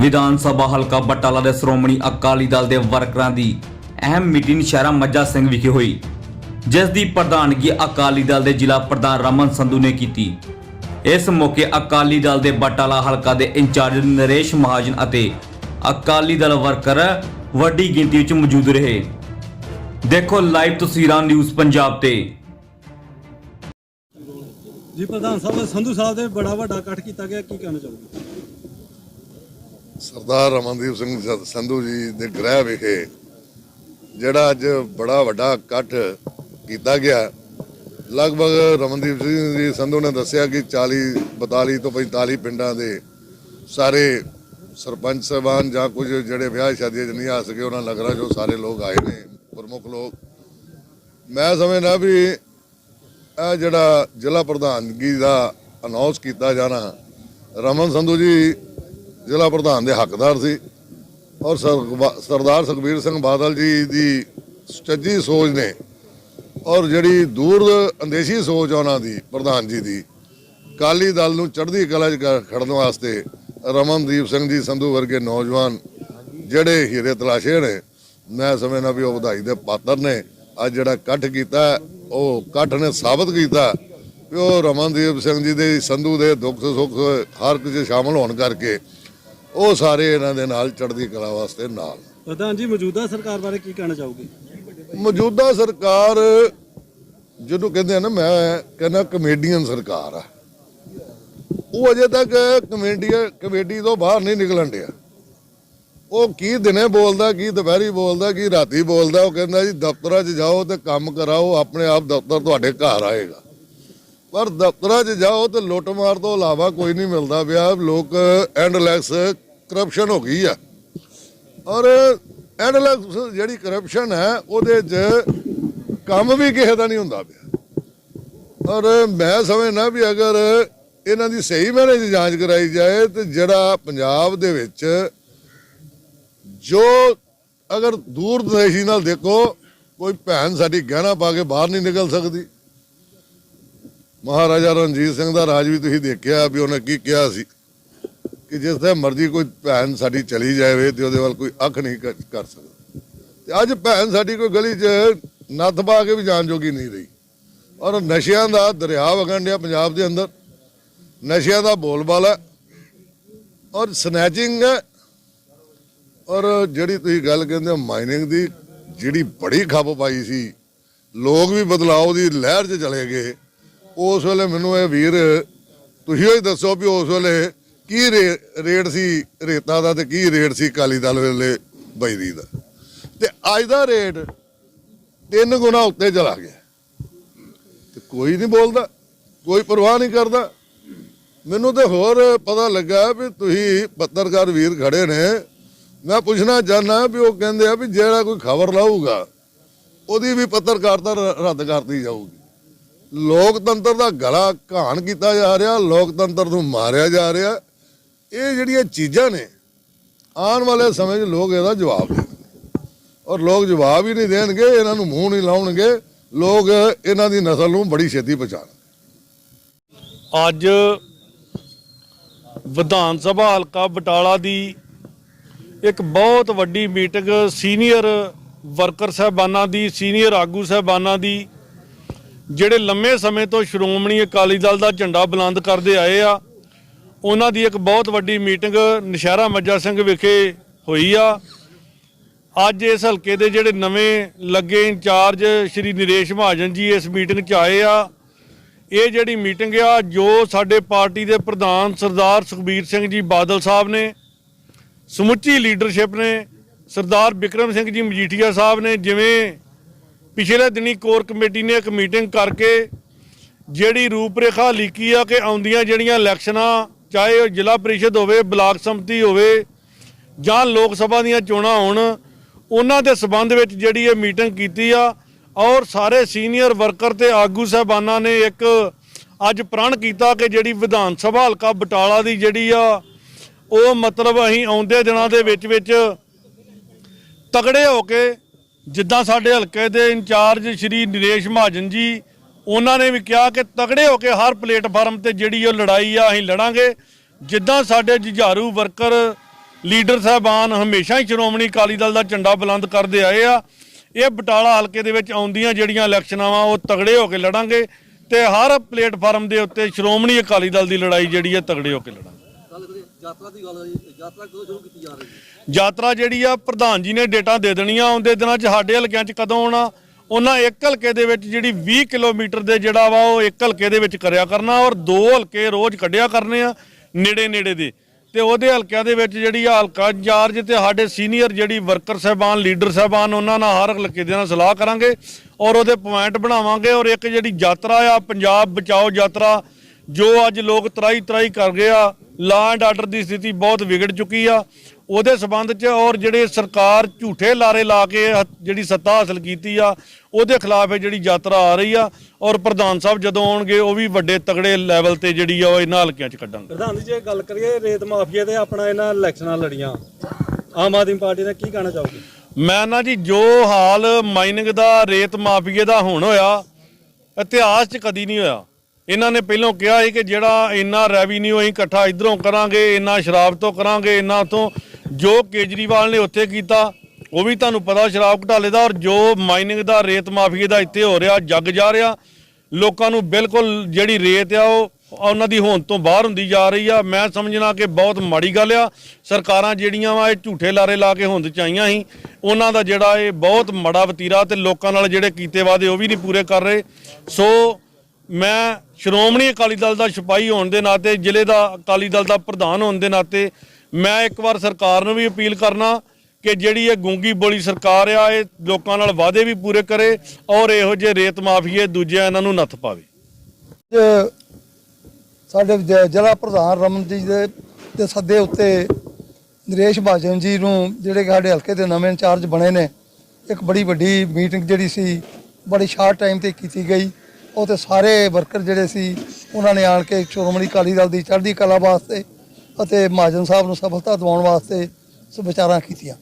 ਵਿਧਾਨ ਸਭਾ ਹਲਕਾ ਬਟਾਲਾ ਦੇ ਸ਼੍ਰੋਮਣੀ ਅਕਾਲੀ ਦਲ ਦੇ ਵਰਕਰਾਂ ਦੀ ਅਹਿਮ ਮੀਟਿੰਗ ਸ਼ਹਿਰਾ ਮੱਜਾ ਸਿੰਘ ਵਿਖੇ ਹੋਈ, ਜਿਸ ਦੀ ਪ੍ਰਧਾਨਗੀ ਅਕਾਲੀ ਦਲ ਦੇ ਜ਼ਿਲ੍ਹਾ ਪ੍ਰਧਾਨ ਰਮਨ ਸੰਧੂ ਨੇ ਕੀਤੀ। ਇਸ ਮੌਕੇ ਅਕਾਲੀ ਦਲ ਦੇ ਬਟਾਲਾ ਹਲਕਾ ਦੇ ਇੰਚਾਰਜ ਨਰੇਸ਼ ਮਹਾਜਨ ਅਤੇ ਅਕਾਲੀ ਦਲ ਵਰਕਰ ਵੱਡੀ ਗਿਣਤੀ ਵਿੱਚ ਮੌਜੂਦ ਰਹੇ। ਦੇਖੋ ਲਾਈਵ ਤਸਵੀਰਾਂ ਨਿਊਜ਼ ਪੰਜਾਬ ਤੇ। ਜੀ ਪ੍ਰਧਾਨ ਸਾਹਿਬ ਸੰਧੂ ਸਾਹਿਬ ਦੇ ਬੜਾ ਵੱਡਾ ਇਕੱਠ ਕੀਤਾ ਗਿਆ ਕੀ ਕਹਿਣਾ ਚਾਹੋਗੇ? ਸਰਦਾਰ ਰਮਨਦੀਪ ਸਿੰਘ ਸ- ਸੰਧੂ ਜੀ ਦੇ ਗ੍ਰਹਿ ਵਿਖੇ ਜਿਹੜਾ ਅੱਜ ਬੜਾ ਵੱਡਾ ਇਕੱਠ ਕੀਤਾ ਗਿਆ ਲਗਭਗ ਰਮਨਦੀਪ ਸਿੰਘ ਜੀ ਸੰਧੂ ਨੇ ਦੱਸਿਆ ਕਿ 40 42 ਤੋਂ 45 ਪਿੰਡਾਂ ਦੇ ਸਾਰੇ ਸਰਪੰਚ ਸਾਹਿਬਾਨ ਜਾਂ ਕੁਝ ਜਿਹੜੇ ਵਿਆਹ ਸ਼ਾਦੀਆਂ 'ਚ ਨਹੀਂ ਆ ਸਕੇ ਉਹਨਾਂ ਨਗਰਾਂ 'ਚੋਂ ਸਾਰੇ ਲੋਕ ਆਏ ਨੇ। ਪ੍ਰਮੁੱਖ ਲੋਕ, ਮੈਂ ਸਮਝਦਾ ਵੀ ਇਹ ਜਿਹੜਾ ਜ਼ਿਲ੍ਹਾ ਪ੍ਰਧਾਨਗੀ ਦਾ ਅਨਾਉਂਸ ਕੀਤਾ ਜਾਣਾ, ਰਮਨ ਸੰਧੂ ਜੀ ਜ਼ਿਲ੍ਹਾ ਪ੍ਰਧਾਨ ਦੇ ਹੱਕਦਾਰ ਸੀ ਔਰ ਸਰਗ- ਸਰਦਾਰ ਸੁਖਬੀਰ ਸਿੰਘ ਬਾਦਲ ਜੀ ਦੀ ਸੱਚੀ ਸੋਚ ਨੇ ਔਰ ਜਿਹੜੀ ਦੂਰ ਅੰਦੇਸ਼ੀ ਸੋਚ ਆ ਉਹਨਾਂ ਦੀ, ਪ੍ਰਧਾਨ ਜੀ ਦੀ ਕਾਲੀ ਦਲ ਨੂੰ ਚੜ੍ਹਦੀ ਕਲਾ 'ਚ ਕ- ਖੜਨ ਵਾਸਤੇ ਰਮਨਦੀਪ ਸਿੰਘ ਜੀ ਸੰਧੂ ਵਰਗੇ ਨੌਜਵਾਨ ਜਿਹੜੇ ਹੀਰੇ ਤਲਾਸ਼ੇ ਨੇ ਮੈਂ ਸਮਝਦਾ ਵੀ ਉਹ ਵਧਾਈ ਦੇ ਪਾਤਰ ਨੇ। ਅੱਜ ਜਿਹੜਾ ਇਕੱਠ ਕੀਤਾ ਉਹ ਇਕੱਠ ਨੇ ਸਾਬਤ ਕੀਤਾ। ਵੀ ਉਹ ਰਮਨਦੀਪ ਸਿੰਘ ਜੀ ਦੇ ਸੰਧੂ ਦੇ ਦੁੱਖ ਸੁੱਖ ਹਰ ਕਿਸੇ ਸ਼ਾਮਲ ਹੋਣ ਕਰਕੇ ਉਹ ਸਾਰੇ ਇਹਨਾਂ ਦੇ ਨਾਲ ਚੜ੍ਹਦੀ ਕਲਾ ਵਾਸਤੇ ਨਾਲ। ਪ੍ਰਧਾਨ ਜੀ ਮੌਜੂਦਾ ਸਰਕਾਰ ਬਾਰੇ ਕੀ ਕਹਿਣਾ ਚਾਹੋਗੇ? ਮੌਜੂਦਾ ਸਰਕਾਰ ਜਦੋਂ ਕਹਿੰਦੇ ਆ ਨਾ ਮੈਂ ਕਹਿੰਦਾ ਕਮੇਡੀਅਨ ਸਰਕਾਰ ਆ। ਉਹ ਅਜੇ ਤੱਕ ਕਮੇਡੀ ਕਮੇਡੀ ਤੋਂ ਬਾਹਰ ਨਹੀਂ ਨਿਕਲਣ ਡਿਆ। ਉਹ ਕੀ ਦਿਨੇ ਬੋਲਦਾ, ਕੀ ਦੁਪਹਿਰੀ ਬੋਲਦਾ, ਕੀ ਰਾਤੀ ਬੋਲਦਾ, ਉਹ ਕਹਿੰਦਾ ਜੀ ਦਫ਼ਤਰਾਂ 'ਚ ਜਾਓ ਤੇ ਕੰਮ ਕਰਾਓ, ਆਪਣੇ ਆਪ ਦਫ਼ਤਰ ਤੁਹਾਡੇ ਘਰ ਆਏਗਾ। ਪਰ ਦਫ਼ਤਰਾਂ 'ਚ ਜਾਓ ਤੇ ਲੁੱਟਮਾਰ ਤੋਂ ਇਲਾਵਾ ਕੋਈ ਨਹੀਂ ਮਿਲਦਾ ਪਿਆ, ਲੋਕ ਐਂਡਲੈਕਸ ਕਰਪਸ਼ਨ ਹੋ ਗਈ ਆ। ਔਰ ਐਂਡਲੈਕਸ ਜਿਹੜੀ ਕਰਪਸ਼ਨ ਹੈ, ਉਹਦੇ 'ਚ ਕੰਮ ਵੀ ਕਿਸੇ ਦਾ ਨਹੀਂ ਹੁੰਦਾ ਪਿਆ। ਔਰ ਮੈਂ ਸਮਝਣਾ ਵੀ ਅਗਰ ਇਹਨਾਂ ਦੀ ਸਹੀ ਮੈਨੇ ਦੀ ਜਾਂਚ ਕਰਾਈ ਜਾਏ ਤੇ ਜਿਹੜਾ ਪੰਜਾਬ ਦੇ ਵਿੱਚ ਜੋ ਅਗਰ ਦੂਰਦਰਸ਼ੀ ਨਾਲ ਦੇਖੋ, ਕੋਈ ਭੈਣ ਸਾਡੀ ਗਹਿਣਾ ਪਾ ਕੇ ਬਾਹਰ ਨਹੀਂ ਨਿਕਲ ਸਕਦੀ। ਮਹਾਰਾਜਾ ਰਣਜੀਤ ਸਿੰਘ ਦਾ ਰਾਜ ਵੀ ਤੁਸੀਂ ਦੇਖਿਆ ਵੀ ਉਹਨੇ ਕੀ ਕਿਹਾ ਸੀ ਕਿ ਜਿਸ ਤੇ ਮਰਜ਼ੀ ਕੋਈ ਭੈਣ ਸਾਡੀ ਚਲੀ ਜਾਵੇ ਤੇ ਉਹਦੇ ਵੱਲ ਕੋਈ ਅੱਖ ਨਹੀਂ ਕਰ ਸਕਦਾ। ਤੇ ਅੱਜ ਭੈਣ ਸਾਡੀ ਕੋਈ ਗਲੀ 'ਚ ਨੱਥ ਪਾ ਕੇ ਵੀ ਜਾਣ ਜੋਗੀ ਨਹੀਂ ਰਹੀ। ਔਰ ਨਸ਼ਿਆਂ ਦਾ ਦਰਿਆ ਵਗਣ ਡਿਆ ਪੰਜਾਬ ਦੇ ਅੰਦਰ। ਨਸ਼ਿਆਂ ਦਾ ਬੋਲਬਾਲਾ। ਔਰ ਸਨੈਚਿੰਗ ਹੈ ਔਰ ਜਿਹੜੀ ਤੁਸੀਂ ਗੱਲ ਕਹਿੰਦੇ ਹੋ ਮਾਈਨਿੰਗ ਦੀ, ਜਿਹੜੀ ਬੜੀ ਖੱਪ ਪਾਈ ਸੀ, ਲੋਕ ਵੀ ਬਦਲਾਅ ਦੀ ਲਹਿਰ 'ਚ ਚਲੇ ਗਏ। ਉਸ ਵੇਲੇ ਮੈਨੂੰ ਇਹ ਵੀਰ, ਤੁਸੀਂ ਹੀ ਦੱਸੋ ਵੀ ਉਸ ਵੇਲੇ ਕੀ ਰੇ- ਰੇਟ ਸੀ ਰੇਤਾ ਦਾ ਤੇ ਕੀ ਰੇਟ ਸੀ ਕਾਲੀ ਦਲ ਵੇਲੇ ਬਜਰੀ ਦਾ? ਤੇ ਅੱਜ ਦਾ ਰੇਟ ਤਿੰਨ ਗੁਣਾ ਉੱਤੇ ਚਲਾ ਗਿਆ। ਤੇ ਕੋਈ ਨਹੀਂ ਬੋਲਦਾ, ਕੋਈ ਪਰਵਾਹ ਨਹੀਂ ਕਰਦਾ। ਮੈਨੂੰ ਤੇ ਹੋਰ ਪਤਾ ਲੱਗਾ ਵੀ ਤੁਸੀਂ ਪੱਤਰਕਾਰ ਵੀਰ ਖੜੇ ਨੇ ਮੈਂ ਪੁੱਛਣਾ ਚਾਹਨਾ ਵੀ ਉਹ ਕਹਿੰਦੇ ਆ ਵੀ ਜਿਹੜਾ ਕੋਈ ਖਬਰ ਲਾਊਗਾ, ਉਹਦੀ ਵੀ ਪੱਤਰਕਾਰਤਾ ਰੱਦ ਕਰਤੀ ਜਾਊਗੀ। ਲੋਕਤੰਤਰ ਦਾ ਗਲਾ ਘਾਣ ਕੀਤਾ ਜਾ ਰਿਹਾ, ਲੋਕਤੰਤਰ ਨੂੰ ਮਾਰਿਆ ਜਾ ਰਿਹਾ। ਇਹ ਜਿਹੜੀਆਂ ਚੀਜ਼ਾਂ ਨੇ, ਆਉਣ ਵਾਲੇ ਸਮੇਂ 'ਚ ਲੋਕ ਇਹਦਾ ਜਵਾਬ ਦੇਣਗੇ। ਔਰ ਲੋਕ ਜਵਾਬ ਹੀ ਨਹੀਂ ਦੇਣਗੇ, ਇਹਨਾਂ ਨੂੰ ਮੂੰਹ ਨਹੀਂ ਲਾਉਣਗੇ, ਲੋਕ ਇਹਨਾਂ ਦੀ ਨਸਲ ਨੂੰ ਬੜੀ ਛੇਤੀ ਪਛਾਣ ਅੱਜ ਵਿਧਾਨ ਸਭਾ ਹਲਕਾ ਬਟਾਲਾ ਦੀ ਇੱਕ ਬਹੁਤ ਵੱਡੀ ਮੀਟਿੰਗ ਸੀਨੀਅਰ ਵਰਕਰ ਸਾਹਿਬਾਨਾਂ ਦੀ, ਸੀਨੀਅਰ ਆਗੂ ਸਾਹਿਬਾਨਾਂ ਦੀ, ਜਿਹੜੇ ਲੰਮੇ ਸਮੇਂ ਤੋਂ ਸ਼੍ਰੋਮਣੀ ਅਕਾਲੀ ਦਲ ਦਾ ਝੰਡਾ ਬੁਲੰਦ ਕਰਦੇ ਆਏ ਆ। ਉਹਨਾਂ ਦੀ ਇੱਕ ਬਹੁਤ ਵੱਡੀ ਮੀਟਿੰਗ ਨਸ਼ਹਿਰਾ ਮੱਜਾ ਸਿੰਘ ਵਿਖੇ ਹੋਈ ਆ। ਅੱਜ ਇਸ ਹਲਕੇ ਦੇ ਜਿਹੜੇ ਨਵੇਂ ਲੱਗੇ ਇੰਚਾਰਜ ਸ਼੍ਰੀ ਨਰੇਸ਼ ਮਹਾਜਨ ਜੀ ਇਸ ਮੀਟਿੰਗ 'ਚ ਆਏ ਆ। ਇਹ ਜਿਹੜੀ ਮੀਟਿੰਗ ਆ, ਜੋ ਸਾਡੇ ਪਾਰਟੀ ਦੇ ਪ੍ਰਧਾਨ ਸਰਦਾਰ ਸੁਖਬੀਰ ਸਿੰਘ ਜੀ ਬਾਦਲ ਸਾਹਿਬ ਨੇ ਸਮੁੱਚੀ ਲੀਡਰਸ਼ਿਪ ਨੇ ਸਰਦਾਰ ਵਿਕਰਮ ਸਿੰਘ ਜੀ ਮਜੀਠੀਆ ਸਾਹਿਬ ਨੇ ਜਿਵੇਂ ਪਿਛਲੇ ਦਿਨੀ ਕੋਰ ਕਮੇਟੀ ਨੇ ਇੱਕ ਮੀਟਿੰਗ ਕਰਕੇ ਜਿਹੜੀ ਰੂਪਰੇਖਾ ਲਿਖੀ ਆ ਕਿ ਆਉਂਦੀਆਂ ਜਿਹੜੀਆਂ ਇਲੈਕਸ਼ਨਾਂ, ਚਾਹੇ ਉਹ ਜ਼ਿਲ੍ਹਾ ਪ੍ਰੀਸ਼ਦ ਹੋਵੇ, ਬਲਾਕ ਸੰਮਤੀ ਹੋਵੇ ਜਾਂ ਲੋਕ ਸਭਾ ਦੀਆਂ ਚੋਣਾਂ ਹੋਣ, ਉਹਨਾਂ ਦੇ ਸਬੰਧ ਵਿੱਚ ਜਿਹੜੀ ਇਹ ਮੀਟਿੰਗ ਕੀਤੀ ਆ ਔਰ ਸਾਰੇ ਸੀਨੀਅਰ ਵਰਕਰ ਤੇ ਆਗੂ ਸਾਹਿਬਾਨਾਂ ਨੇ ਇੱਕ ਅੱਜ ਪ੍ਰਣ ਕੀਤਾ ਕਿ ਜਿਹੜੀ ਵਿਧਾਨ ਸਭਾ ਹਲਕਾ ਬਟਾਲਾ ਦੀ ਜਿਹੜੀ ਆ ਉਹ ਮਤਲਬ ਅਸੀਂ ਆਉਂਦੇ ਦਿਨਾਂ ਦੇ ਵਿੱਚ ਵਿੱਚ ਤਗੜੇ ਹੋ ਕੇ ਜਿੱਦਾਂ ਸਾਡੇ ਹਲਕੇ ਦੇ ਇੰਚਾਰਜ ਸ਼੍ਰੀ ਨਰੇਸ਼ ਮਹਾਜਨ ਜੀ, ਉਹਨਾਂ ਨੇ ਵੀ ਕਿਹਾ ਕਿ ਤਗੜੇ ਹੋ ਕੇ ਹਰ ਪਲੇਟਫਾਰਮ ਤੇ ਜਿਹੜੀ ਉਹ ਲੜਾਈ ਆ ਅਸੀਂ ਲੜਾਂਗੇ। ਜਿੱਦਾਂ ਸਾਡੇ ਜੁਝਾਰੂ ਵਰਕਰ ਲੀਡਰ ਸਾਹਿਬਾਨ ਹਮੇਸ਼ਾ ਹੀ ਸ਼੍ਰੋਮਣੀ ਅਕਾਲੀ ਦਲ ਦਾ ਝੰਡਾ ਬੁਲੰਦ ਕਰਦੇ ਆਏ ਆ। ਇਹ ਬਟਾਲਾ ਹਲਕੇ ਦੇ ਵਿੱਚ ਆਉਂਦੀਆਂ ਜਿਹੜੀਆਂ ਇਲੈਕਸ਼ਨਾਂ ਵਾ, ਉਹ ਤਗੜੇ ਹੋ ਕੇ ਲੜਾਂਗੇ ਤੇ ਹਰ ਪਲੇਟਫਾਰਮ ਦੇ ਉੱਤੇ ਸ਼੍ਰੋਮਣੀ ਅਕਾਲੀ ਦਲ ਦੀ ਲੜਾਈ ਜਿਹੜੀ ਹੈ ਤਗੜੇ ਹੋ ਕੇ ਲੜਾਂਗੇ। ਯਾਤਰਾ ਦੀ ਗੱਲ ਯਾਤਰਾ ਕਦੋਂ ਸ਼ੁਰੂ ਕੀਤੀ ਜਾ ਰਹੀ ਹੈ? ਯਾਤਰਾ ਜਿਹੜੀ ਆ, ਪ੍ਰਧਾਨ ਜੀ ਨੇ ਡੇਟਾ ਦੇ ਦੇਣੀਆਂ ਆਉਂਦੇ ਦਿਨਾਂ 'ਚ ਸਾਡੇ ਹਲਕਿਆਂ 'ਚ ਕਦੋਂ ਆਉਣਾ, ਉਹਨਾਂ ਇੱਕ ਹਲਕੇ ਦੇ ਵਿੱਚ ਜਿਹੜੀ 20 ਕਿਲੋਮੀਟਰ ਦੇ ਜਿਹੜਾ ਵਾ, ਉਹ ਇੱਕ ਹਲਕੇ ਦੇ ਵਿੱਚ ਕਰਿਆ ਕਰਨਾ ਔਰ ਦੋ ਹਲਕੇ ਰੋਜ਼ ਕੱਢਿਆ ਕਰਨੇ ਆ ਨੇੜੇ ਨੇੜੇ ਦੇ। ਤੇ ਉਹਦੇ ਹਲਕਿਆਂ ਦੇ ਵਿੱਚ ਜਿਹੜੀ ਆ, ਹਲਕਾ ਇੰਚਾਰਜ ਤੇ ਸਾਡੇ ਸੀਨੀਅਰ ਜਿਹੜੀ ਵਰਕਰ ਸਹਿਬਾਨ, ਲੀਡਰ ਸਹਿਬਾਨ, ਉਹਨਾਂ ਨਾਲ ਹਰ ਹਲਕੇ ਦੇ ਨਾਲ ਸਲਾਹ ਕਰਾਂਗੇ ਔਰ ਉਹਦੇ ਪੁਆਇੰਟ ਬਣਾਵਾਂਗੇ ਔਰ ਇੱਕ ਜਿਹੜੀ ਯਾਤਰਾ ਆ, ਪੰਜਾਬ ਬਚਾਓ ਯਾਤਰਾ ਜੋ ਅੱਜ ਲੋਕ ਤਰਾਈ ਤਰਾਈ ਕਰ ਗਏ ਆ ਲਾ ਐਂਡ ਆਰਡਰ ਦੀ ਸਥਿਤੀ ਬਹੁਤ ਵਿਗੜ ਚੁੱਕੀ ਆ। ਉਹਦੇ ਸਬੰਧ 'ਚ ਔਰ ਜਿਹੜੇ ਸਰਕਾਰ ਝੂਠੇ ਲਾਰੇ ਲਾ ਕੇ ਜਿਹੜੀ ਸੱਤਾ ਹਾਸਲ ਕੀਤੀ ਆ ਉਹਦੇ ਖਿਲਾਫ ਇਹ ਜਿਹੜੀ ਯਾਤਰਾ ਆ ਰਹੀ ਆ ਔਰ ਪ੍ਰਧਾਨ ਸਾਹਿਬ ਜਦੋਂ ਆਉਣਗੇ ਉਹ ਵੀ ਵੱਡੇ ਤਗੜੇ ਲੈਵਲ ਤੇ ਜਿਹੜੀ ਆ ਉਹ ਇਹਨਾਂ ਹਲਕਿਆਂ 'ਚ ਕੱਢਾਂਗੇ ਪ੍ਰਧਾਨ ਜੀ ਜੇ ਗੱਲ ਕਰੀਏ ਰੇਤ ਮਾਫੀਆ ਤੇ ਆਪਣਾ ਇਹਨਾਂ ਇਲੈਕਸ਼ਨਾਂ ਲੜੀਆਂ ਆਮ ਆਦਮੀ ਪਾਰਟੀ ਨੇ ਕੀ ਕਹਿਣਾ ਚਾਹੋਗੇ? ਮੈਂ ਨਾ ਜੀ ਜੋ ਹਾਲ ਮਾਈਨਿੰਗ ਦਾ ਰੇਤ ਮਾਫੀਏ ਦਾ ਹੁਣ ਹੋਇਆ ਇਤਿਹਾਸ 'ਚ ਕਦੀ ਨਹੀਂ ਹੋਇਆ। ਇਹਨਾਂ ਨੇ ਪਹਿਲਾਂ ਕਿਹਾ ਸੀ ਕਿ ਜਿਹੜਾ ਇੰਨਾ ਰੈਵਨਿਊ ਅਸੀਂ ਇਕੱਠਾ ਇਧਰੋਂ ਕਰਾਂਗੇ, ਇੰਨਾ ਸ਼ਰਾਬ ਤੋਂ ਕਰਾਂਗੇ, ਇੰਨਾ ਤੋਂ ਜੋ ਕੇਜਰੀਵਾਲ ਨੇ ਉੱਥੇ ਕੀਤਾ, ਉਹ ਵੀ ਤੁਹਾਨੂੰ ਪਤਾ ਸ਼ਰਾਬ ਘਟਾਲੇ ਦਾ ਔਰ ਜੋ ਮਾਈਨਿੰਗ ਦਾ, ਰੇਤ ਮਾਫੀਏ ਦਾ ਇੱਥੇ ਹੋ ਰਿਹਾ, ਜੱਗ ਜਾ ਰਿਹਾ, ਲੋਕਾਂ ਨੂੰ ਬਿਲਕੁਲ ਜਿਹੜੀ ਰੇਤ ਆ ਉਹ ਉਹਨਾਂ ਦੀ ਹੋਂਦ ਤੋਂ ਬਾਹਰ ਹੁੰਦੀ ਜਾ ਰਹੀ ਆ। ਮੈਂ ਸਮਝਣਾ ਕਿ ਬਹੁਤ ਮਾੜੀ ਗੱਲ ਆ। ਸਰਕਾਰਾਂ ਜਿਹੜੀਆਂ ਵਾ, ਇਹ ਝੂਠੇ ਲਾਰੇ ਲਾ ਕੇ ਹੋਂਦ ਚ ਆਈਆਂ ਸੀ। ਉਹਨਾਂ ਦਾ ਜਿਹੜਾ ਇਹ ਬਹੁਤ ਮਾੜਾ ਵਤੀਰਾ ਤੇ ਲੋਕਾਂ ਨਾਲ ਜਿਹੜੇ ਕੀਤੇ ਵਾਦੇ ਉਹ ਵੀ ਨਹੀਂ ਪੂਰੇ ਕਰ ਰਹੇ। ਸੋ ਮੈਂ ਸ਼੍ਰੋਮਣੀ ਅਕਾਲੀ ਦਲ ਦਾ ਸਿਪਾਹੀ ਹੋਣ ਦੇ ਨਾਤੇ, ਜ਼ਿਲ੍ਹੇ ਦਾ ਅਕਾਲੀ ਦਲ ਦਾ ਪ੍ਰਧਾਨ ਹੋਣ ਦੇ ਨਾਤੇ, ਮੈਂ ਇੱਕ ਵਾਰ ਸਰਕਾਰ ਨੂੰ ਵੀ ਅਪੀਲ ਕਰਨਾ ਕਿ ਜਿਹੜੀ ਇਹ ਗੂੰਗੀ ਬੋਲੀ ਸਰਕਾਰ ਆ, ਇਹ ਲੋਕਾਂ ਨਾਲ ਵਾਅਦੇ ਵੀ ਪੂਰੇ ਕਰੇ ਔਰ ਇਹੋ ਜਿਹੇ ਰੇਤ ਮਾਫੀਏ ਦੂਜਿਆਂ ਇਹਨਾਂ ਨੂੰ ਨੱਥ ਪਾਵੇ। ਸਾਡੇ ਜ- ਜ਼ਿਲ੍ਹਾ ਪ੍ਰਧਾਨ ਰਮਨ ਜੀ ਦੇ ਦੇ ਸੱਦੇ ਉੱਤੇ ਨਰੇਸ਼ ਭਾਜਨ ਜੀ ਨੂੰ ਜਿਹੜੇ ਕਿ ਸਾਡੇ ਹਲਕੇ ਦੇ ਨਵੇਂ ਇੰਚਾਰਜ ਬਣੇ ਨੇ, ਇੱਕ ਬੜੀ ਵੱਡੀ ਮੀਟਿੰਗ ਜਿਹੜੀ ਸੀ, ਬੜੀ ਸ਼ਾਰਟ ਟਾਈਮ ਤੇ ਕੀਤੀ ਗਈ। ਉਹ ਤੇ ਸਾਰੇ ਵਰਕਰ ਜਿਹੜੇ ਸੀ, ਉਹਨਾਂ ਨੇ ਆਣ ਕੇ ਸ਼੍ਰੋਮਣੀ ਅਕਾਲੀ ਦਲ ਦੀ ਚੜ੍ਹਦੀ ਕਲਾ ਵਾਸਤੇ ਅਤੇ ਮਹਾਜਨ ਸਾਹਿਬ ਨੂੰ ਸਫਲਤਾ ਦਿਵਾਉਣ ਵਾਸਤੇ ਵਿਚਾਰਾਂ ਕੀਤੀਆਂ।